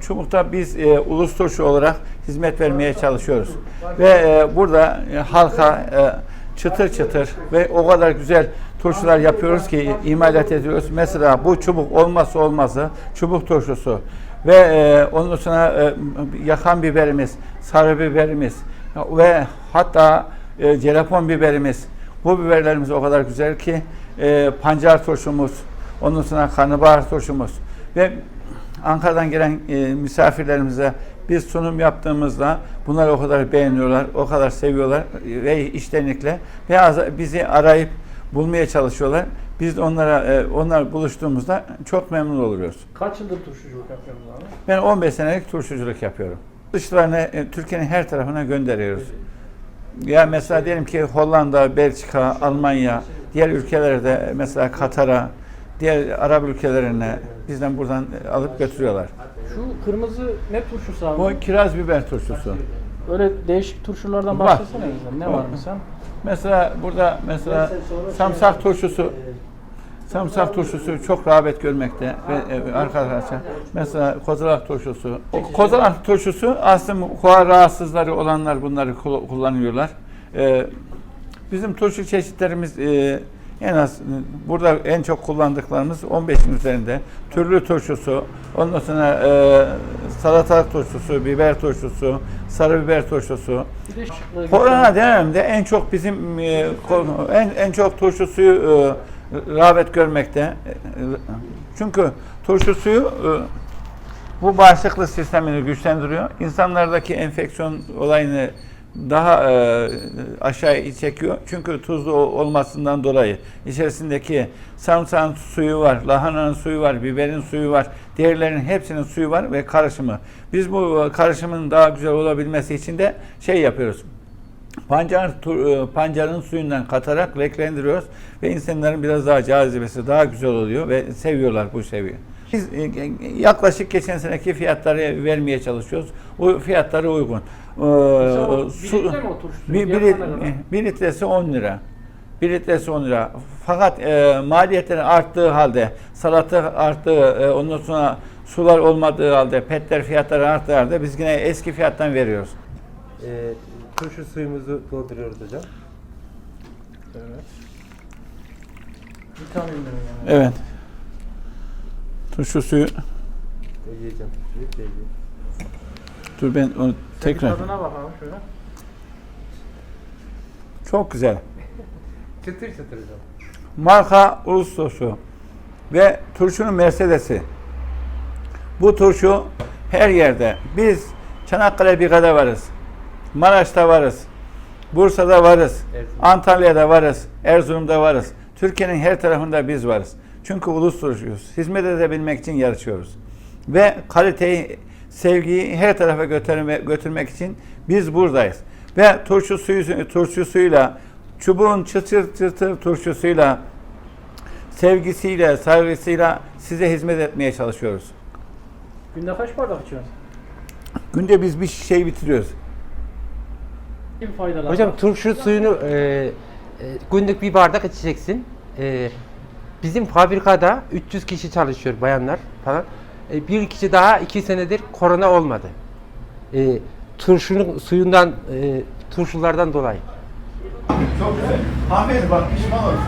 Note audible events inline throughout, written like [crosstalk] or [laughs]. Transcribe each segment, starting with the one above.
Çubuk'ta biz e, ulus turşu olarak hizmet vermeye çalışıyoruz. Ve e, burada e, halka e, çıtır çıtır ve o kadar güzel turşular yapıyoruz ki imalat ediyoruz. Mesela bu çubuk olmazsa olmazı çubuk turşusu ve e, onun sonra e, yakan biberimiz, sarı biberimiz ve hatta e, jelepon biberimiz. Bu biberlerimiz o kadar güzel ki e, pancar turşumuz, ondan sonra karnabahar turşumuz ve Ankara'dan gelen e, misafirlerimize biz sunum yaptığımızda bunları o kadar beğeniyorlar, o kadar seviyorlar ve iştenlikle ve bizi arayıp bulmaya çalışıyorlar. Biz de onlara e, onlar buluştuğumuzda çok memnun oluyoruz. Kaç yıldır turşuculuk yapıyorsunuz abi? Ben 15 senelik turşuculuk yapıyorum. Dışlarına e, Türkiye'nin her tarafına gönderiyoruz. Ya mesela diyelim ki Hollanda, Belçika, Almanya, diğer ülkelerde mesela Katar'a, diğer Arap ülkelerine bizden buradan alıp götürüyorlar. Şu kırmızı ne turşusu abi? Bu kiraz biber turşusu. Öyle değişik turşulardan Var. bahsetsene bize. Ne var Var. mesela? Mesela burada mesela samsak turşusu Samsak turşusu çok rağbet görmekte ve e, arkadaşlar mesela kozalak turşusu. O kozalak turşusu aslında koa rahatsızları olanlar bunları kul- kullanıyorlar. E, bizim turşu çeşitlerimiz e, en az burada en çok kullandıklarımız 15'in üzerinde. Türlü turşusu, ondan sonra e, salatalık turşusu, biber turşusu, sarı biber turşusu. Korona döneminde en çok bizim e, en en çok turşu suyu e, rağbet görmekte. Çünkü turşu suyu e, bu bağışıklık sistemini güçlendiriyor. İnsanlardaki enfeksiyon olayını daha e, aşağı çekiyor. Çünkü tuzlu ol- olmasından dolayı içerisindeki sarımsağın suyu var, lahananın suyu var, biberin suyu var, diğerlerinin hepsinin suyu var ve karışımı. Biz bu e, karışımın daha güzel olabilmesi için de şey yapıyoruz. Pancar, e, pancarın suyundan katarak renklendiriyoruz ve insanların biraz daha cazibesi daha güzel oluyor ve seviyorlar bu seviye. Biz e, e, yaklaşık geçen seneki fiyatları vermeye çalışıyoruz. O fiyatları uygun. Ee, bir su- bir, bir, litresi 10 lira. Bir litresi 10 lira. Fakat e, maliyetlerin arttığı halde, salata arttığı, e, ondan sonra sular olmadığı halde, petler fiyatları arttığı halde biz yine eski fiyattan veriyoruz. Ee, turşu suyumuzu dolduruyoruz hocam. Evet. Vitaminleri yani. Evet. Turşu suyu. Yiyeceğim. Dur ben onu tekrar. Tadına bakalım şöyle. Çok güzel. [laughs] Çıtır çıtır hocam. Marka Ulus turşu ve turşunun Mercedes'i. Bu turşu her yerde. Biz Çanakkale Biga'da varız. Maraş'ta varız. Bursa'da varız. Erzurum. Antalya'da varız. Erzurum'da varız. Türkiye'nin her tarafında biz varız. Çünkü ulus turşuyuz. Hizmet edebilmek için yarışıyoruz. Ve kaliteyi, sevgiyi her tarafa götürme, götürmek için biz buradayız. Ve turşu suyu, turşu suyuyla, çubuğun çıtır çıtır turşusuyla, sevgisiyle, saygısıyla size hizmet etmeye çalışıyoruz. Günde kaç bardak içiyorsun? Günde biz bir şey bitiriyoruz. Kim faydalar? Hocam turşu suyunu e, e, günlük bir bardak içeceksin. E, bizim fabrikada 300 kişi çalışıyor bayanlar falan. E, bir kişi daha iki senedir korona olmadı. E, turşunun suyundan, e, turşulardan dolayı. Çok güzel. Ahmet bak pişman olsun.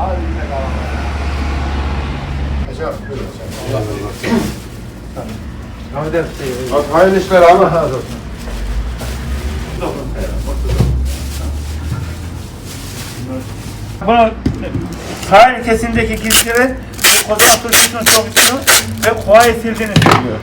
Al bir tane Ahmet Hayırlı işler Allah razı olsun. Bunu sahil kesimdeki kişiler bu kozalak turşusunu çok istiyor ve kolay sildiğini söylüyor.